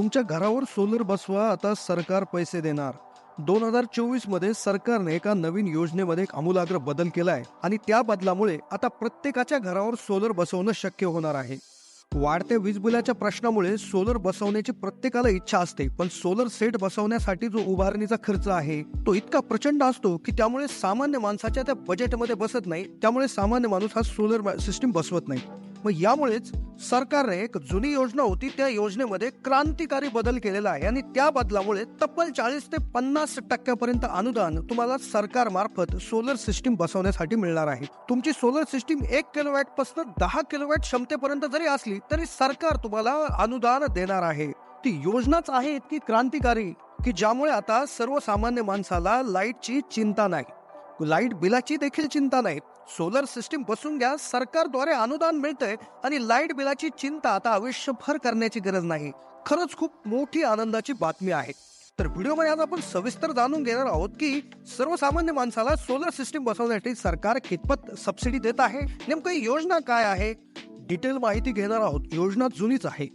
तुमच्या घरावर सोलर बसवा आता सरकार पैसे देणार. दोन हजार चोवीसमध्ये सरकारने एका नवीन योजनेमध्ये एक आमूलाग्र बदल केलाय आणि त्या बदलामुळे आता प्रत्येकाच्या घरावर सोलर बसवणं शक्य होणार आहे. वाढत्या वीज बिलाच्या प्रश्नामुळे सोलर बसवण्याची प्रत्येकाला इच्छा असते पण सोलर सेट बसवण्यासाठी जो उभारणीचा खर्च आहे तो इतका प्रचंड असतो की त्यामुळे सामान्य माणसाच्या त्या बजेटमध्ये बसत नाही त्यामुळे सामान्य माणूस हा सोलर सिस्टीम बसवत नाही. मग यामुळेच सरकारने एक जुनी योजना होती त्या योजनेमध्ये क्रांतिकारी बदल केलेला आहे आणि त्या बदलामुळे तब्बल चाळीस ते पन्नास टक्क्यापर्यंत अनुदान तुम्हाला सरकार मार्फत सोलर सिस्टीम बसवण्यासाठी मिळणार आहे. तुमची सोलर सिस्टीम एक किलोवॅटपासून दहा किलोवॅट क्षमतेपर्यंत जरी असली तरी सरकार तुम्हाला अनुदान देणार आहे. ती योजनाच आहे इतकी क्रांतिकारी की ज्यामुळे आता सर्वसामान्य माणसाला लाईटची चिंता नाही. लाइट बिलाची देखील चिंता नाही. सोलर सिस्टीम बसून घ्या सरकारद्वारे अनुदान मिळतंय आणि लाइट बिलाची चिंता आता आयुष्यभर करण्याची गरज नाही. खरंच खूप मोठी आनंदाची बातमी आहे. तर व्हिडिओमध्ये आज आपण सविस्तर जाणून घेणार आहोत की सर्वसामान्य माणसाला सोलर सिस्टीम बसवण्यासाठी सरकार कितपत सबसिडी देत आहे नेमकं योजना काय आहे? डिटेल माहिती घेणार आहोत. योजना जुनीच आहे.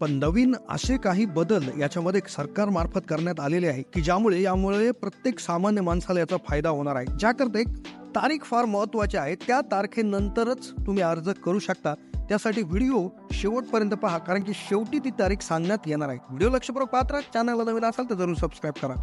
पण नवीन असे काही बदल याच्यामध्ये सरकार मार्फत करण्यात आलेले आहे की ज्यामुळे यामुळे प्रत्येक सामान्य माणसाला याचा फायदा होणार आहे. ज्याकरता एक तारीख फार महत्वाची आहे. त्या तारखेनंतरच तुम्ही अर्ज करू शकता. त्यासाठी व्हिडिओ शेवटपर्यंत पहा कारण की शेवटी ती तारीख सांगण्यात येणार आहे. व्हिडिओ लक्षपूर्वक पाहता चॅनलला नवीन असाल तर जरूर सबस्क्राईब करा.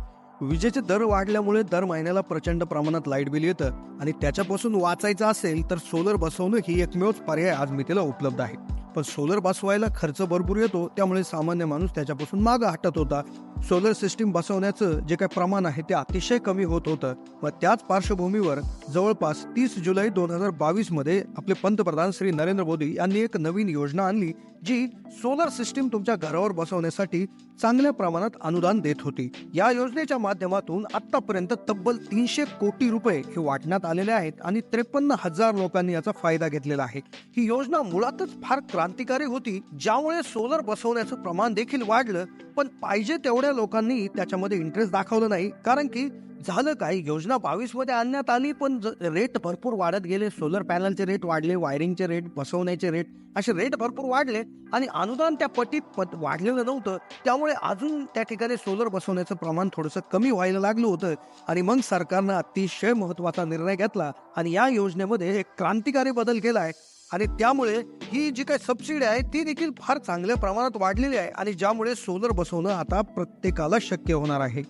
विजेचे दर वाढल्यामुळे दर महिन्याला प्रचंड प्रमाणात लाइट बिल येतं आणि त्याच्यापासून वाचायचं असेल तर सोलर बसवणं ही एकमेवच पर्याय आज मितीला उपलब्ध आहे. पण सोलर बसवायला खर्च भरपूर येतो त्यामुळे सामान्य माणूस त्याच्यापासून मागं हटत होता. सोलर सिस्टीम बसवण्याचं जे काही प्रमाण आहे ते अतिशय कमी होत होतं. व त्याच पार्श्वभूमीवर जवळपास तीस जुलै दोन हजार बावीसमध्ये आपले पंतप्रधान श्री नरेंद्र मोदी यांनी एक नवीन योजना आणली जी सोलर सिस्टीम तुमच्या घरावर बसवण्यासाठी चांगल्या प्रमाणात अनुदान देत होती. या योजनेच्या माध्यमातून आतापर्यंत तब्बल तीनशे कोटी रुपये हे वाटण्यात आलेले आहेत आणि त्रेपन्न हजार लोकांनी याचा फायदा घेतलेला आहे. ही योजना मुळातच फार क्रांतिकारी होती ज्यामुळे सोलर बसवण्याचं प्रमाण देखील वाढलं पण पाहिजे तेवढ्या लोकांनी त्याच्यामध्ये इंटरेस्ट दाखवलं नाही. कारण की झालं काय योजना बावीसमध्ये आणण्यात आली पण रेट भरपूर वाढत गेले. सोलर पॅनलचे रेट वाढले वायरिंगचे रेट बसवण्याचे रेट असे रेट भरपूर वाढले. आणि अनुदान त्या पटीत पत वाढलेलं नव्हतं. त्यामुळे अजून त्या ठिकाणी सोलर बसवण्याचं प्रमाण थोडंसं कमी व्हायला लागलं होतं. आणि मग सरकारनं अतिशय महत्त्वाचा निर्णय घेतला. आणि या योजनेमध्ये एक क्रांतिकारी बदल केलाय. आणि त्यामुळे ही जी काही सबसिडी आहे ती देखील फार चांगल्या प्रमाणात वाढलेली आहे आणि ज्यामुळे सोलर बसवणं आता प्रत्येकाला शक्य होणार आहे.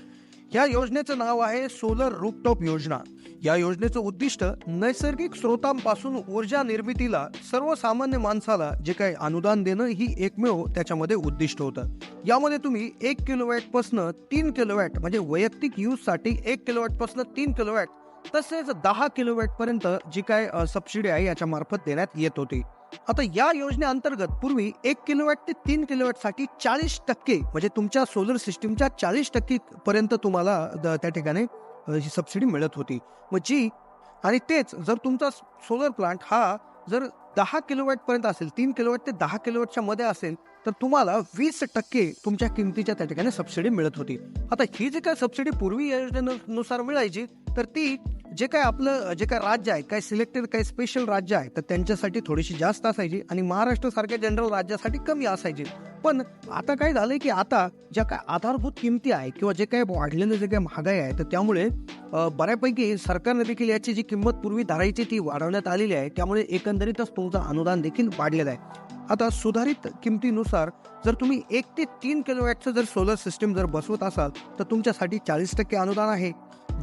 या योजनेचं नाव आहे सोलर रूपटॉप योजना. या योजनेचं उद्दिष्ट नैसर्गिक स्रोतांपासून ऊर्जा निर्मितीला सर्वसामान्य माणसाला जे काही अनुदान देणं ही एकमेव त्याच्यामध्ये उद्दिष्ट होतं. यामध्ये तुम्ही एक किलोवॅटपासनं तीन किलोवॅट म्हणजे वैयक्तिक यूजसाठी एक किलोवॅटपासनं तीन किलोवॅट तसेच दहा किलोवॅट पर्यंत जी काय सबसिडी आहे याच्या मार्फत देण्यात येत होती. आता या योजनेअंतर्गत पूर्वी एक किलोवॅट ते तीन किलोवॅटसाठी चाळीस टक्के म्हणजे तुमच्या सोलर सिस्टीमच्या चाळीस टक्के पर्यंत तुम्हाला त्या ठिकाणी ही सबसिडी मिळत होती. मग जी आणि तेच जर तुमचा सोलर प्लांट हा जर दहा किलोवॅट पर्यंत असेल तीन किलोवॅट ते दहा किलोवॅटच्या मध्ये असेल तर तुम्हाला वीस टक्के तुमच्या किमतीच्या त्या ठिकाणी सबसिडी मिळत होती. आता ही जी काय सबसिडी पूर्वी योजनेनुसार मिळायची तर ती जे काय आपलं जे काय राज्य आहे काय सिलेक्टेड काही स्पेशल राज्य आहे तर त्यांच्यासाठी थोडीशी जास्त असायची आणि महाराष्ट्र सारख्या जनरल राज्यासाठी कमी असायची. पण आता काय झालंय की आता ज्या काय आधारभूत किमती आहे किंवा जे काय वाढलेलं जे काही महागाई आहे तर त्यामुळे बऱ्यापैकी सरकारने देखील याची जी किंमत पूर्वी धरायची ती वाढवण्यात आलेली आहे. त्यामुळे एकंदरीतच तुमचं अनुदान देखील वाढलेलं आहे. आता सुधारित किमतीनुसार जर तुम्ही एक ते तीन किलोवॅटचं जर सोलर सिस्टीम जर बसवत असाल तर तुमच्यासाठी चाळीस टक्के अनुदान आहे.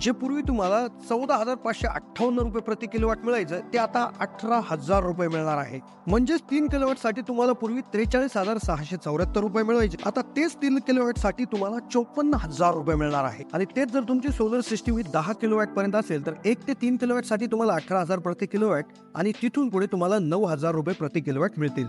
जे पूर्वी तुम्हाला चौदा हजार पाचशे अठ्ठावन्न रुपये प्रति किलोवॅट मिळायचं ते आता अठरा हजार रुपये मिळणार आहे. म्हणजेच तीन किलोवॅटसाठी तुम्हाला पूर्वी त्रेचाळीस हजार सहाशे चौऱ्याहत्तर रुपये मिळवायचे. आता तेच तीन किलोवॅटसाठी तुम्हाला चोपन्न हजार रुपये मिळणार आहे. आणि तेच जर तुमची सोलर सिस्टीम ही दहा किलोवॅट पर्यंत असेल तर एक ते तीन किलोवॅटसाठी तुम्हाला अठरा हजार प्रति किलोवॅट आणि तिथून पुढे तुम्हाला नऊ हजार रुपये प्रति किलोवॅट मिळतील.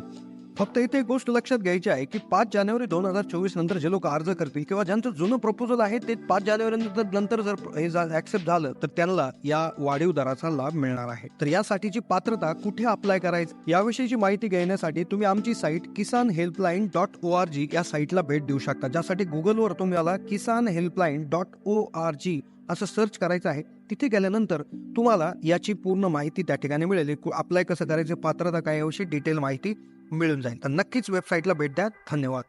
फक्त इथे एक गोष्ट लक्षात घ्यायची आहे की पाच जानेवारी दोन हजार चोवीस नंतर जे लोक अर्ज करतील किंवा ज्यांचं जुनं प्रपोजल आहे ते पाच जानेवारी नंतर नंतर जर हे ऍक्सेप्ट झालं तर त्यांना या वाढीव दराचा लाभ मिळणार आहे. तर यासाठीची पात्रता कुठे अप्लाय करायचं? याविषयीची माहिती घेण्यासाठी तुम्ही आमची site Kisan helpline dot O R G या साईटला भेट देऊ शकता ज्यासाठी गुगलवर तुम्हाला Kisan helpline dot O R G असं सर्च करायचं आहे. तिथे गेल्यानंतर तुम्हाला याची पूर्ण माहिती त्या ठिकाणी मिळेल. अप्लाय कसं करायचं? पात्रता काय याविषयी डिटेल माहिती मिळून जाईल. तर नक्कीच वेबसाईटला भेट द्या. धन्यवाद.